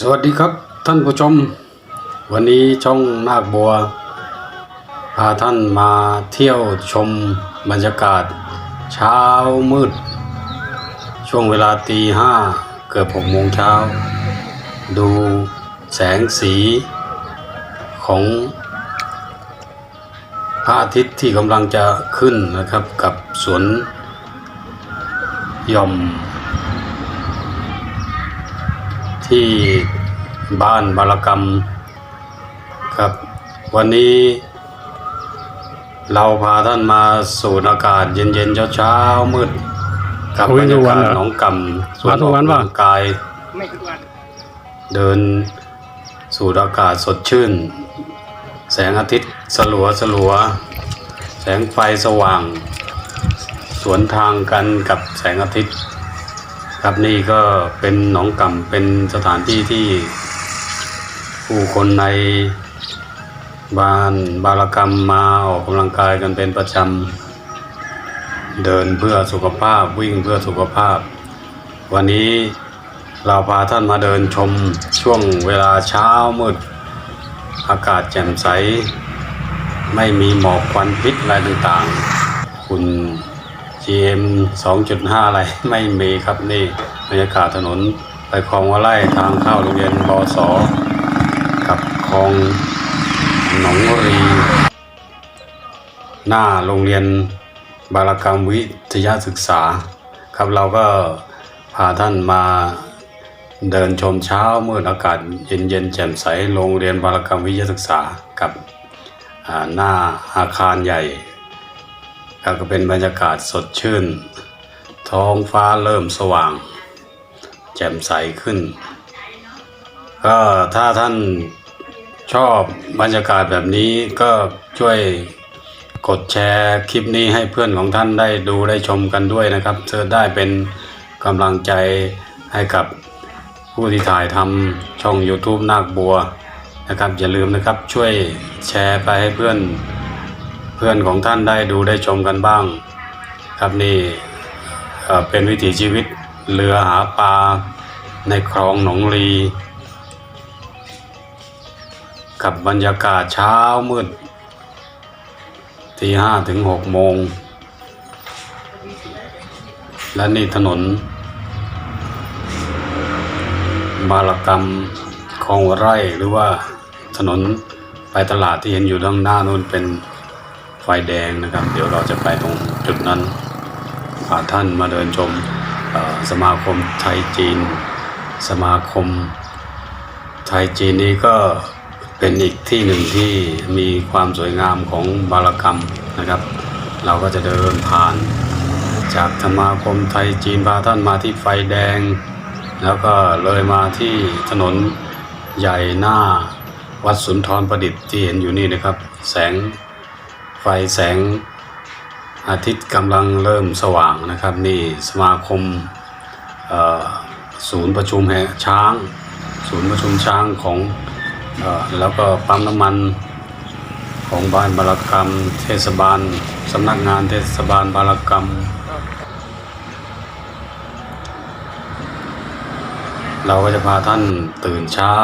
สวัสดีครับท่านผู้ชม วันนี้ช่องนาคบัวพาท่านมาเที่ยวชมบรรยากาศ เช้ามืด ช่วงเวลาตีห้าเกือบหกโมงเช้า ดูแสงสีของพระอาทิตย์ที่กำลังจะขึ้นนะครับกับสวนหย่อม ที่บ้านบารกรรมครับ วันนี้เราพาท่านมาสูดอากาศเย็นๆเช้าๆมืดกับโอ้บยรรยากาศทุกวันเหรอหนองกำสวนมาทุกวันออกป่ะกำลังกายไม่ทุกวันเดินสูดอากาศสดชื่น แสงอาทิตย์สลัวสลัว แสงไฟสว่าง สวนทางกันกับแสงอาทิตย์ ครับนี่ก็เป็นหนองกำเป็นสถานที่ที่ผู้คนในบ้านบารกรรมมาออกกำลังกายกันเป็นประจำเดินเพื่อสุขภาพวิ่งเพื่อสุขภาพ วันนี้เราพาท่านมาเดินชมช่วงเวลาเช้ามืด อากาศแจ่มใส ไม่มีหมอกควันพิษอะไรต่างๆ คุณ GM 2.5 อะไรไม่มีครับนี่บรรยากาศถนนไปคลองว่าไร่ทางเข้าโรงเรียนบสกับคลองหนองรี หน้าโรงเรียนบารกรรมวิทยาศึกษา ครับเราก็พาท่านมาเดินชมเช้าเมืดออากาศเย็นเย็นแจ่มใสโรงเรียนบารกรรมวิทยาศึกษากับหน้าอาคารใหญ่ ครับก็เป็นบรรยากาศสดชื่น ท้องฟ้าเริ่มสว่าง แจ่มใสขึ้น ก็ถ้าท่านชอบบรรยากาศแบบนี้ก็ช่วยกดแชร์คลิปนี้ให้เพื่อนของท่านได้ดูได้ชมกันด้วยนะครับเธอได้เป็นกำลังใจให้กับผู้ที่ถ่ายทำช่อง YouTube นาคบัวนะครับอย่าลืมนะครับช่วยแชร์ไปให้เพื่อน เพื่อนของท่านได้ดูได้ชมกันบ้าง ครับนี่เป็นวิถีชีวิตเรือหาปลาในคลองหนองรีกับบรรยากาศเช้ามืดตีห้าถึงหกโมง และนี่ถนน บารกรรมคลองไร่หรือว่าถนนไปตลาดที่เห็นอยู่ด้านหน้านู้นเป็น ไฟแดงนะครับ เดี๋ยวเราจะไปตรงจุดนั้นพาท่านมาเดินชมสมาคมไทยจีน สมาคมไทยจีนนี้ก็เป็นอีกที่หนึ่งที่มีความสวยงามของบารกรรมนะครับ เราก็จะเดินผ่าน จากสมาคมไทยจีนพาท่านมาที่ไฟแดง แล้วก็เลยมาที่ถนนใหญ่หน้าวัดสุนทรประดิษฐ์ที่เห็นอยู่นี่นะครับ แสง ไฟแสงอาทิตย์กำลังเริ่มสว่างนะครับ นี่สมาคมศูนย์ประชุมแห่งช้าง ศูนย์ประชุมช้างของอแล้วก็ปั๊มน้ำมันของบ้านบารกรรม เทศบาลสำนักงานเทศบาลบารกรรม เราก็จะพาท่านตื่นเช้า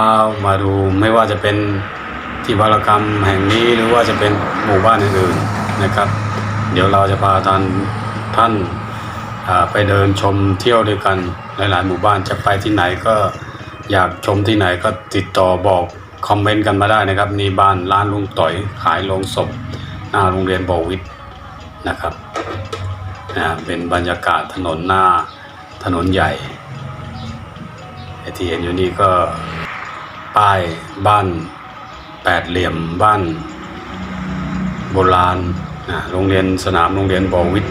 มาดูไม่ว่าจะเป็น ที่บารกรรมแห่งนี้หรือว่าจะเป็นหมู่บ้านอื่นๆนะครับ เดี๋ยวเราจะพาท่านท่านไปเดินชมเที่ยวด้วยกันหลายๆหมู่บ้านจะไปที่ไหนก็อยากชมที่ไหนก็ติดต่อบอกคอมเมนต์กันมาได้นะครับนี่บ้านร้านลุงต่อยขายโลงศพหน้าโรงเรียนบวิทย์นะครับอ่าเป็นบรรยากาศถนนหน้าถนนใหญ่ที่เห็นอยู่นี่ก็ป้ายบ้าน แปดเหลี่ยมบ้านโบราณนะโรงเรียนสนามโรงเรียนบวิ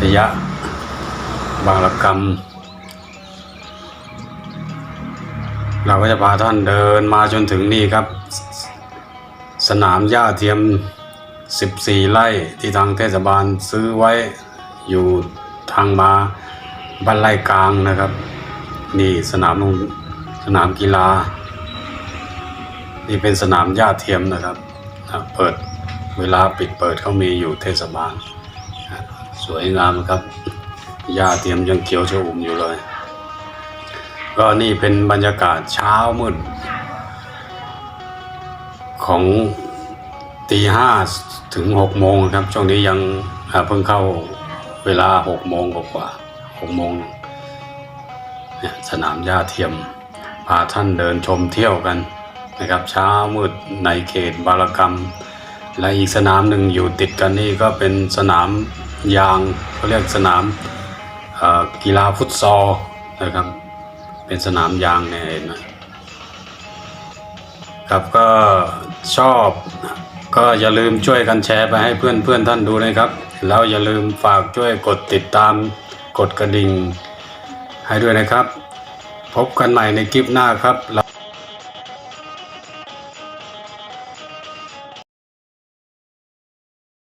ทยะ บางระกรรม เราก็จะพาท่านเดินมาจนถึงนี่ครับ สนามหญ้าเทียม 14 ไร่ที่ทางเทศบาลซื้อไว้อยู่ทางมาบ้านไร่กลางนะครับ นี่สนามลงสนามกีฬา นี่เป็นสนามหญ้าเทียมนะครับเปิดเวลาปิดเปิดเขามีอยู่เทศบาล สวยงามครับหญ้าเทียมยังเขียวชอุ่มอยู่เลย ก็นี่เป็นบรรยากาศเช้ามืดของตีห้าถึงหกโมงครับ ช่วงนี้ยังเพิ่งเข้าเวลาหกโมงกว่าหกโมงสนามหญ้าเทียมพาท่านเดินชมเที่ยวกัน นะครับเช้ามืดในเขตบารกรรม และอีกสนามหนึ่งอยู่ติดกันนี่ก็เป็นสนามยางเขาเรียกสนามกีฬาฟุตซอลนะครับ เป็นสนามยางเนี่ยเห็นไหมครับก็ชอบก็อย่าลืมช่วยกันแชร์ไปให้เพื่อนเพื่อนท่านดูนะครับแล้วอย่าลืมฝากช่วยกดติดตามกดกระดิ่งให้ด้วยนะครับ พบกันใหม่ในคลิปหน้าครับ